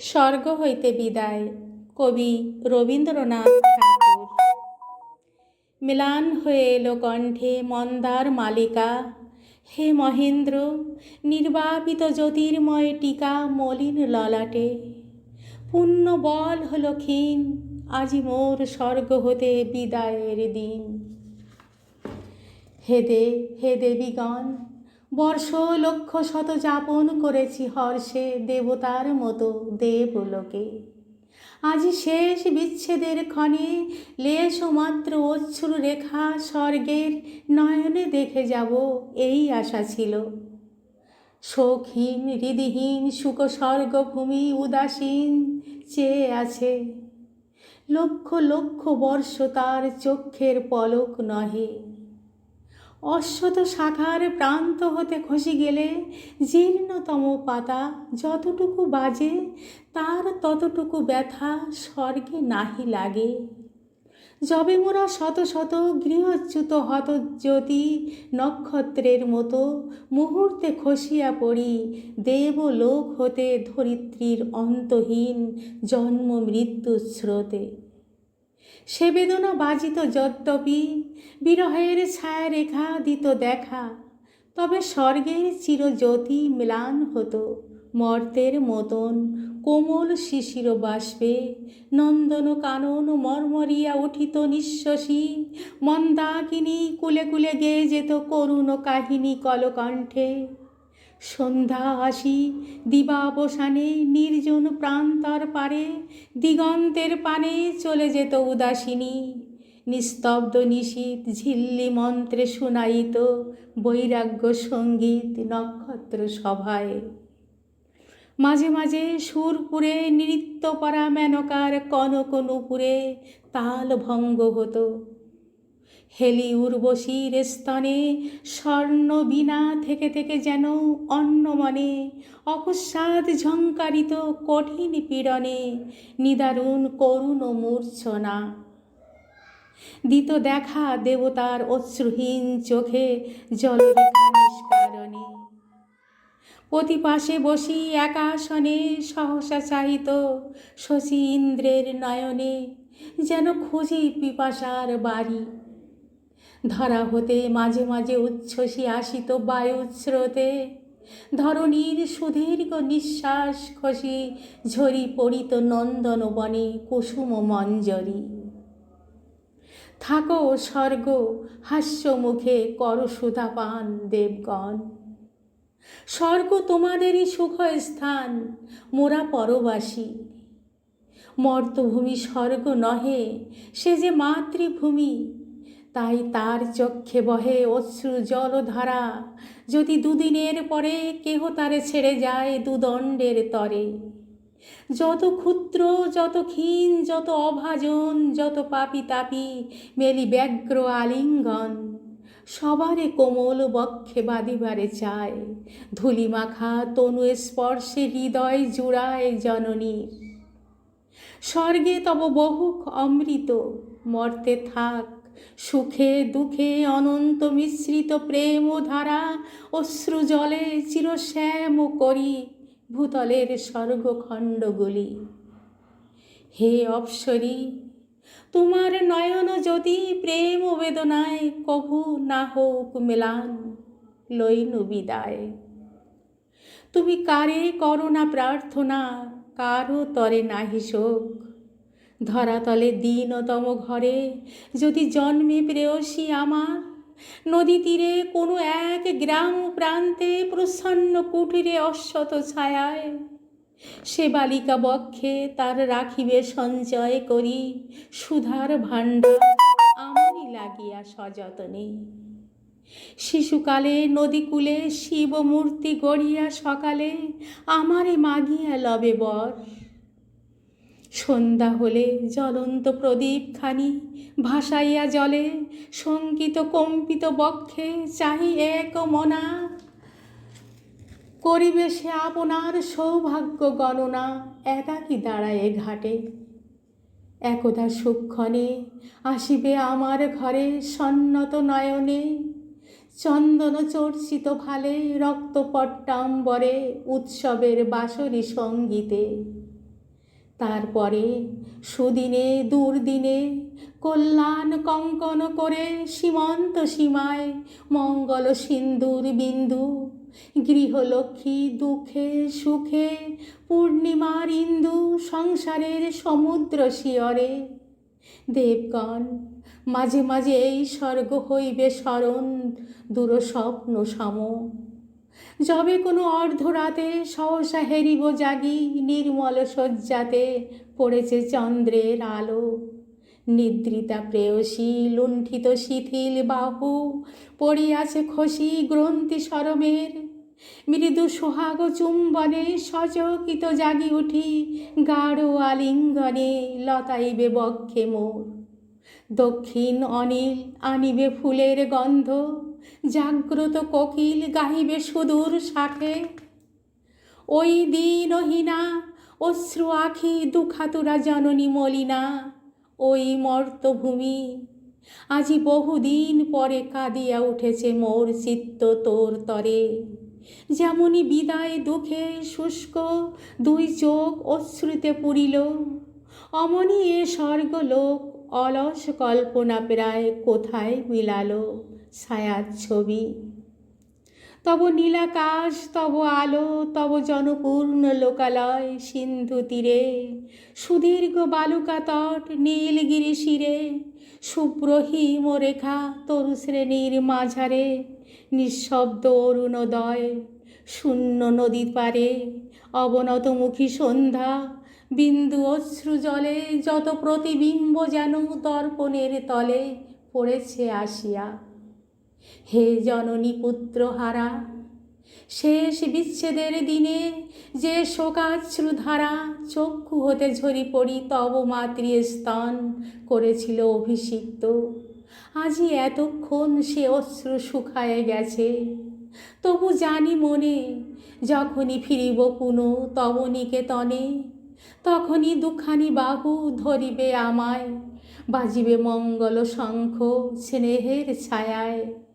স্বর্গ হইতে বিদায়, কবি রবীন্দ্রনাথ ঠাকুর। মিলান হয়ে এলো কণ্ঠে মন্দার মালিকা। হে মহেন্দ্র, নির্বাপিত জ্যোতির্ময় টিকা মলিন ললাটে। পুণ্য বল হলো ক্ষীণ, আজি মোর স্বর্গ হতে বিদায়ের দিন। হেদে হে দেবীগণ বর্ষ লক্ষ শত যাপন করেছি হর্ষে দেবতার মতো দেবলোকে। আজি শেষ বিচ্ছেদের ক্ষণে লেশ মাত্র অশ্রু রেখা স্বর্গের নয়নে দেখে যাব এই আশা ছিল। শোকহীন হৃদিহীন সুখ স্বর্গভূমি, উদাসীন চেয়ে আছে। লক্ষ লক্ষ বর্ষ তার চক্ষের পলক নহে। অশ্বত শাখার প্রান্ত হতে খসি গেলে জীর্ণতম পাতা যতটুকু বাজে, তার ততটুকু ব্যথা স্বর্গে নাহি লাগে। যবে মোরা শত শত গৃহচ্যুত হত জ্যোতি নক্ষত্রের মতো মুহূর্তে খসিয়া পড়ি, দেবলোক হতে ধরিত্রীর অন্তহীন জন্ম মৃত্যু স্রোতে। সে বেদনা বাজিত যদ্যপি, বিরহের ছায়া রেখা দিত দেখা। তবে স্বর্গের চিরজ্যোতি ম্লান হতো, মর্তের মতন কোমল শিশির বাষ্পে। নন্দন কানন মর্মরিয়া উঠিত নিঃশ্বসী মন্দাকিনী কুলে কুলে গেয়ে যেত করুণ কাহিনী কলকণ্ঠে। সন্ধ্যা আসি, দিবাবসানে নির্জন প্রান্তর পারে, দিগন্তের পানে চলে যেত উদাসিনী। নিস্তব্ধ নিশীত ঝিল্লি মন্ত্রে শুনাইত বৈরাগ্য সংগীত নক্ষত্র সভায়। মাঝে মাঝে সুরপুরে নৃত্য পরা মেনকার কনক নুপুরে তাল ভঙ্গ হতো। হেলি উর্বশীর স্তনে, স্বর্ণ বিনা থেকে থেকে যেন অন্য মনে অকস্মাৎ ঝঙ্কারিত কঠিন পীড়নে, নিদারুণ করুণ মূর্ছনা। দিত দেখা দেবতার অশ্রুহীন চোখে জলরেখা নিষ্কারণে। প্রতি পাশে বসি একাসনে সহসা চাহিত শশী ইন্দ্রের নয়নে, যেন খুঁজি পিপাসার বাড়ি। ধরা হতে মাঝে মাঝে উচ্ছ্বসী আসিত বায়ুস্রোতে ধরণীর সুদীর্ঘ নিঃশ্বাস খসি, ঝরি পড়িত নন্দন বনে কুসুম মঞ্জরি। থাকো স্বর্গ, হাস্য মুখে কর সুধা পান দেবগণ। স্বর্গ তোমাদেরই সুখ স্থান, মোরা পরবাসী। মর্তভূমি স্বর্গ নহে, সে যে মাতৃভূমি তাই তার চক্ষে বহে অশ্রু জলধারা। যদি দুদিনের পরে কেহ তারে ছেড়ে যায় দুদণ্ডের তরে। যত ক্ষুদ্র, যত ক্ষীণ, যত অভাজন, যত পাপি তাপি মেলি ব্যগ্র আলিঙ্গন, সবারে কোমল বক্ষে বাঁধিবারে চায়। ধুলি মাখা তনু স্পর্শে হৃদয় জুড়ায় জননীর স্বর্গে তব বহুক অমৃত, মর্তে থাক সুখে দুঃখে অনন্ত মিশ্রিত প্রেম ধারা, অশ্রু জলে চিরশ্যাম করি ভূতলের স্বর্গখণ্ডগুলি। হে অপসরী, তোমার নয়ন যদি প্রেম বেদনায় কভু না হোক মেলান, লইনু বিদায়। তুমি কারে করো না প্রার্থনা, কারও তরে নাহি শোক ধরাতলে দীনতম ঘরে যদি জন্মে প্রেয়সী আমার, নদী তীরে কোনো এক গ্রাম প্রান্তে প্রসন্ন কুটিরে অশ্বত ছায়ায় সে বালিকা বক্ষে তার রাখিবে সঞ্চয় করি, সুধার ভাণ্ডার আমারই লাগিয়া সযতনে। শিশুকালে নদীকূলে শিব মূর্তি গড়িয়া সকালে আমারে মাগিয়া লবে বর সন্ধ্যা হলে জ্বলন্ত প্রদীপখানি ভাসাইয়া জলে, শঙ্কিত কম্পিত বক্ষে চাহি এক মনা। করিবে সে আপনার সৌভাগ্য গণনা একাকি দাঁড়ায় ঘাটে? একদা সুক্ষণে আসিবে আমার ঘরে সন্নত নয়নে, চন্দন চর্চিত ভালে রক্তপট্টাম্বরে উৎসবের বাসরি সঙ্গীতে। তারপরে সুদিনে, দুর্দিনে কল্যাণ কঙ্কন করে সীমন্ত সীমায় মঙ্গল সিন্দুর বিন্দু, গৃহলক্ষ্মী দুঃখে সুখে পূর্ণিমার ইন্দু সংসারের সমুদ্র শিয়রে। দেবগণ, মাঝে মাঝে এই স্বর্গ হইবে স্মরণ দূর স্বপ্ন সম। যবে কোনো অর্ধরাতে সহসা হেরিব জাগি নির্মল শয্যাতে পড়েছে চন্দ্রের আলো। নিদ্রিতা প্রেয়সী লুণ্ঠিত শিথিল বাহু পড়িয়াছে খসি গ্রন্থি সরমের। মৃদু সোহাগ চুম্বনে সচকিত জাগি উঠি গাঢ় আলিঙ্গনে লতাইবে বক্ষে মোর। দক্ষিণ অনিল আনিবে ফুলের গন্ধ জাগ্রত কোকিল গাহিবে সুদূর শাখে ওই দিনহীনা অশ্রু আখি দুখাতুরা জননী মলিনা, ওই মর্তভূমি। আজি বহুদিন পরে কাঁদিয়া উঠেছে মোর চিত্ত তোর তরে। যেমনই বিদায় দুঃখে শুষ্ক দুই চোখ অশ্রুতে পুরিল, অমনি এ স্বর্গলোক অলস কল্পনা প্রায় কোথায় মিলালো। ছায়ার ছবি। তব নীলাকাশ, তব আলো, তব জনপূর্ণ লোকালয় সিন্ধু তীরে। সুদীর্ঘ বালুকা তট নীলগিরি শিরে। শুভ্র হিমরেখা তরু শ্রেণির মাঝারে। নিঃশব্দ অরুণোদয়, শূন্য নদী পারে। অবনতমুখী সন্ধ্যা, বিন্দু অশ্রু জলে, যত প্রতিবিম্ব যেন দর্পণের তলে পড়েছে আসিয়া। হে জননী পুত্র হারা শেষ বিচ্ছেদের দিনে যে শোকাশ্রু ধারা চক্ষু হতে ঝরি পড়ি, তব মাতৃ স্তন করেছিল অভিষিক্ত। আজি এতক্ষণ সে অশ্রু শুকায়ে গেছে। তবু জানি মনে, যখনই ফিরিব পুনঃ, তব নিকেতনে। তখনই দুখানি বাহু ধরিবে আমায়, বাজিবে মঙ্গল শঙ্খ স্নেহের ছায়ায়।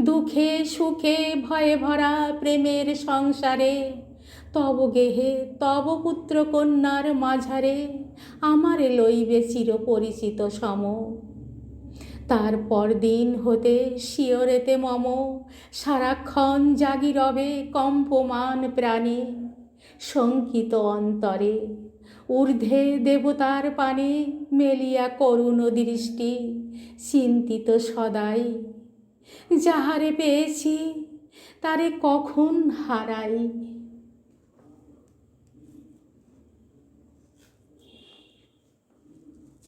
দুঃখে সুখে ভয়ে ভরা প্রেমের সংসারে। তব গেহে, তব পুত্র কন্যার মাঝারে আমারে লইবে চিরপরিচিত সম। তারপর দিন হতে শিয়রেতে মম, সারাক্ষণ জাগি রবে কম্পমান প্রাণে। শঙ্কিত অন্তরে, ঊর্ধ্বে দেবতার পানে মেলিয়া করুণ দৃষ্টি, চিন্তিত সদাই যাহারে পেয়েছি তারে কখন হারাই?